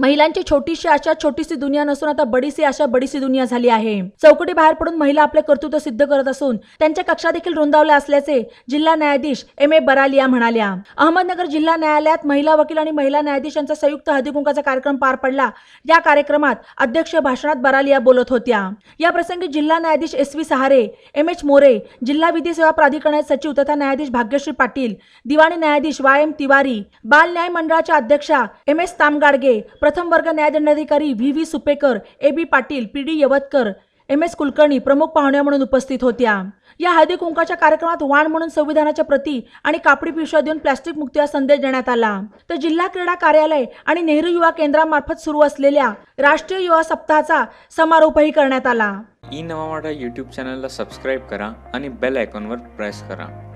महिलांची छोटीशी आशा छोटीशी दुनिया नसून आता बडीसी आशा बडीसी दुनिया झाली आहे. चौकटी बाहेर पडून महिला आपले कर्तृत्व सिद्ध करत असून त्यांच्या कक्षा देखील रुंदावल्या असल्याचे जिल्हा न्यायाधीश एम ए बरालिया म्हणाल्या. अहमदनगर जिल्हा न्यायालयात महिला वकील आणि महिला न्यायाधीश यांचा संयुक्त हळदीकुंकाचा कार्यक्रम पार पडला. या कार्यक्रमात अध्यक्ष भाषणात बरालिया बोलत होत्या. या प्रसंगी जिल्हा न्यायाधीश S V Sahare M H More जिल्हा विधी सेवा प्राधिकरणाचे सचिव तथा न्यायाधीश भाग्यश्री पाटील दिवाणी न्यायाधीश वाय एम तिवारी बाल न्याय मंडळाच्या अध्यक्षा एम एस तामगाडगे प्रथम वर्ग न्यायदंडाधिकारी V V Supekar A B Patil P D Yavatkar M S Kulkarni प्रमुख पाहुण्या म्हणून उपस्थित होत्या. या हळदी कुंकाच्या कार्यक्रमात वाण म्हणून संविधानाच्या प्रती आणि कापडी पिशव्या देऊन प्लॅस्टिक मुक्तीचा संदेश देण्यात आला. तर जिल्हा क्रीडा कार्यालय आणि नेहरू युवा केंद्रामार्फत सुरू असलेल्या राष्ट्रीय युवा सप्ताहाचा समारोपही करण्यात आला. ई नवा मराठा यूट्यूब चॅनलला सबस्क्राईब करा आणि बेल आयकॉनवर प्रेस करा.